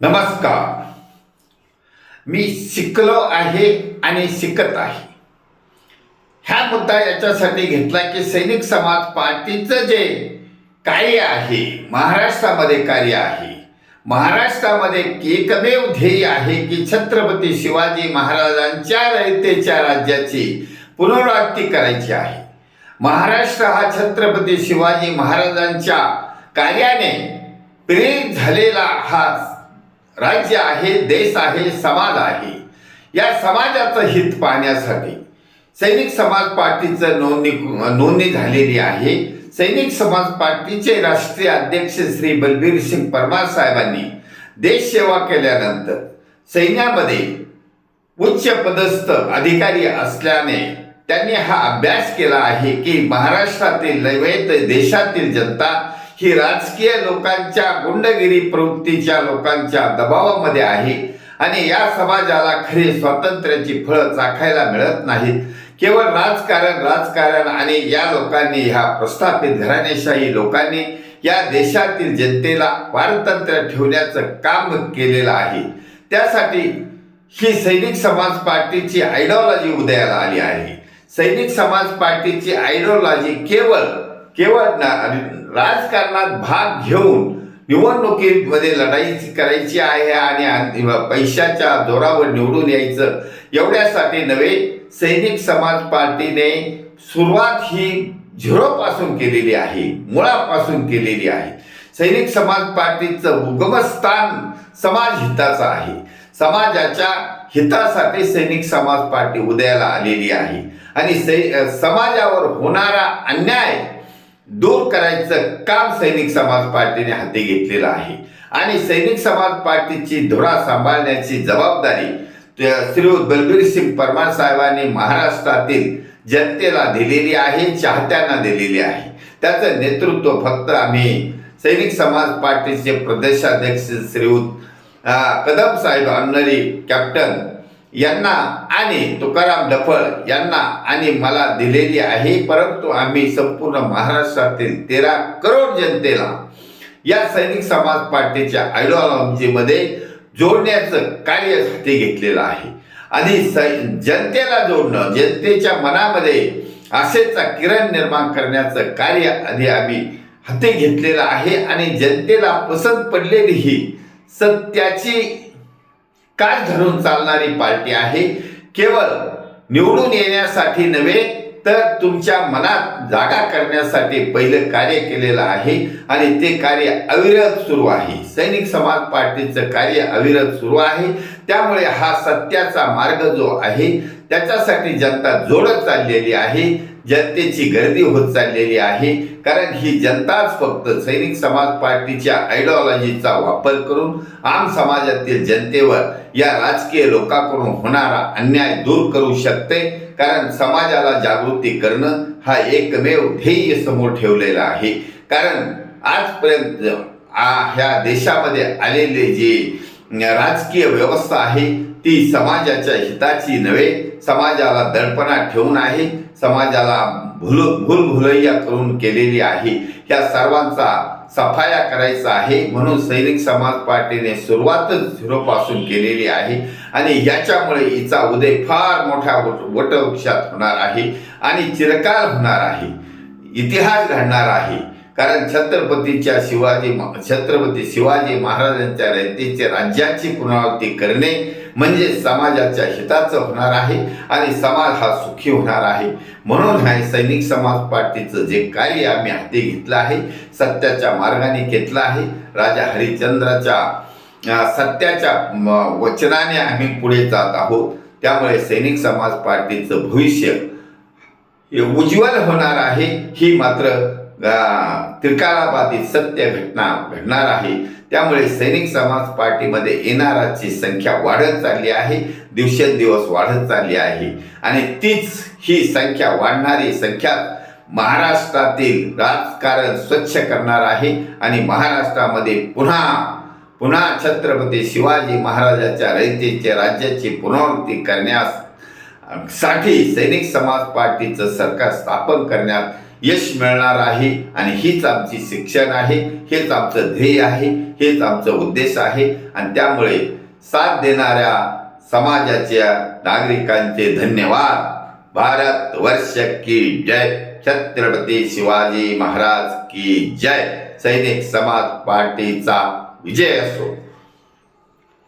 नमस्कार. मी शिकलो आहे आणि शिकत आहे. ह्या मुद्दा याच्यासाठी घेतला की सैनिक समाज पार्टीचं जे कार्य आहे महाराष्ट्रामध्ये कार्य आहे महाराष्ट्रामध्ये एकमेव ध्येय आहे की छत्रपती शिवाजी महाराजांच्या रयतेच्या राज्याची पुनरावृत्ती करायची आहे. महाराष्ट्र हा छत्रपती शिवाजी महाराजांच्या कार्याने प्रेरित झालेला हा राज्य आहे देश आहे समाज आहे. या समाजाचं हित पाहण्यासाठी सैनिक समाज पार्टीचं नोंदणी नोंदणी झालेली आहे. सैनिक समाज पार्टीचे राष्ट्रीय अध्यक्ष श्री बलबीर सिंग परमार साहेबांनी देश सेवा केल्यानंतर सैन्यामध्ये उच्च पदस्थ अधिकारी असल्याने त्यांनी हा अभ्यास केला आहे की महाराष्ट्रातील नव्हे देशातील जनता ही राजकीय लोकांच्या गुंडगिरी प्रवृत्तीच्या लोकांच्या दबावामध्ये आहे. आणि या समाजाला खरी स्वातंत्र्याची फळं चाखायला मिळत नाहीत. केवळ राजकारण राजकारण आणि या लोकांनी ह्या प्रस्थापित घराणेशाही लोकांनी या देशातील जनतेला पारतंत्र्य ठेवण्याचं काम केलेलं आहे. त्यासाठी ही सैनिक समाज पार्टीची आयडिओलॉजी उदयाला आली आहे. सैनिक समाज पार्टीची आयडिओलॉजी केवळ केवळ राजकारणात भाग घेऊन निवडणुकीमध्ये लढाई करायची आहे आणि पैशाच्या जोरावर निवडून यायचं एवढ्यासाठी नव्हे सैनिक समाज पार्टीने सुरुवात ही झिरोपासून केलेली आहे मुळापासून केलेली आहे. सैनिक समाज पार्टीचं उगमस्थान समाज हिताचं आहे. समाजाच्या हितासाठी सैनिक समाज पार्टी उदयाला आलेली आहे. आणि सै समाजावर होणारा अन्याय दूर करायचं काम सैनिक समाज पार्टीने हाती घेतलेलं आहे. आणि सैनिक समाज पार्टीची धुरा सांभाळण्याची जबाबदारी श्री बलबीर सिंग परमार साहेबांनी महाराष्ट्रातील जनतेला दिलेली आहे चाहत्यांना दिलेली आहे. त्याचं नेतृत्व फक्त आम्ही सैनिक समाज पार्टीचे प्रदेशाध्यक्ष श्रीयुत कदम साहेब अन्नरी कॅप्टन यांना आणि तुकाराम डफळ यांना आणि मला दिलेली आहे परंतु आम्ही संपूर्ण महाराष्ट्रातील तेरा करोड जनतेला या सैनिक समाज पार्टीच्या आयडिओलॉजीमध्ये जोडण्याचं कार्य हाती घेतलेलं आहे. आणि जनतेला जोडणं जनतेच्या मनामध्ये आशेचा किरण निर्माण करण्याचं कार्य आधी आम्ही हाती घेतलेलं आहे. आणि जनतेला पसंत पडलेली ही सत्याची काय धरून चालणारी पार्टी आहे? केवळ निवडून येण्यासाठी नव्हे तर तुमच्या मनात जागा करण्यासाठी पहिलं कार्य केलेलं आहे आणि ते कार्य अविरत सुरू आहे. सैनिक समाज पार्टीचं कार्य अविरत सुरू आहे. त्यामुळे हा सत्याचा मार्ग जो आहे त्याच्यासाठी जनता जोडत चाललेली आहे जनतेची गर्दी होत चाललेली आहे. कारण ही जनताच फक्त सैनिक समाज पार्टीच्या आयडिओलॉजीचा वापर करून आम समाजातील जनतेवर या राजकीय लोकांकडून होणारा अन्याय दूर करू शकते. कारण समाजाला जागृती करणं हा एकमेव ध्येय समोर ठेवलेला आहे. कारण आजपर्यंत आ- ह्या देशामध्ये आलेले जे राजकीय व्यवस्था आहे ती समाजाच्या हिताची नव्हे. समाजाला दडपणात ठेवून आहे. समाजाला भुल भूलभुलैया करून केलेली आहे. या सर्वांचा सफाया करायचा आहे. म्हणून सैनिक समाज पार्टीने सुरुवातच झिरोपासून केलेली आहे. आणि याच्यामुळे हिचा उदय फार मोठ्या वट- वटवृक्षात होणार आहे. आणि चिरकाल होणार आहे. इतिहास घडणार आहे. कारण छत्रपतीच्या शिवाजी म- छत्रपती शिवाजी महाराजांच्या रयतेचे राज्याची पुनरावृत्ती करणे म्हणजे समाजाच्या हिताचं होणार आहे आणि समाज हा सुखी होणार आहे. म्हणून हे सैनिक समाज पार्टीचं जे कार्य आम्ही हाती घेतलं आहे सत्याच्या मार्गाने घेतलं आहे राजा हरिश्चंद्राच्या सत्याच्या वचनाने आम्ही पुढे जात आहोत. त्यामुळे सैनिक समाज पार्टीचं भविष्य उज्ज्वल होणार आहे. ही मात्र त्रिकालाबाधित सत्य घटना घडणार आहे. त्यामुळे सैनिक समाज पार्टीमध्ये येणाराची संख्या वाढत चालली आहे. दिवसेंदिवस वाढत चालली आहे. आणि तीच ही संख्या वाढणारी संख्या महाराष्ट्रातील राजकारण स्वच्छ करणार आहे. आणि महाराष्ट्रामध्ये पुन्हा पुन्हा छत्रपती शिवाजी महाराजाच्या रयतेचे राज्याची पुनरावृत्ती करण्यास साठी सैनिक समाज पार्टीचं सरकार स्थापन करण्यात यश मिळणार आहे आणि हीच आमची शिक्षण आहे हेच आमचं ध्येय आहे हेच आमचं उद्देश आहे. आणि त्यामुळे साथ देणाऱ्या समाजाच्या नागरिकांचे धन्यवाद. भारत वर्ष की जय. छत्रपती शिवाजी महाराज की जय. सैनिक समाज पार्टीचा विजय असो.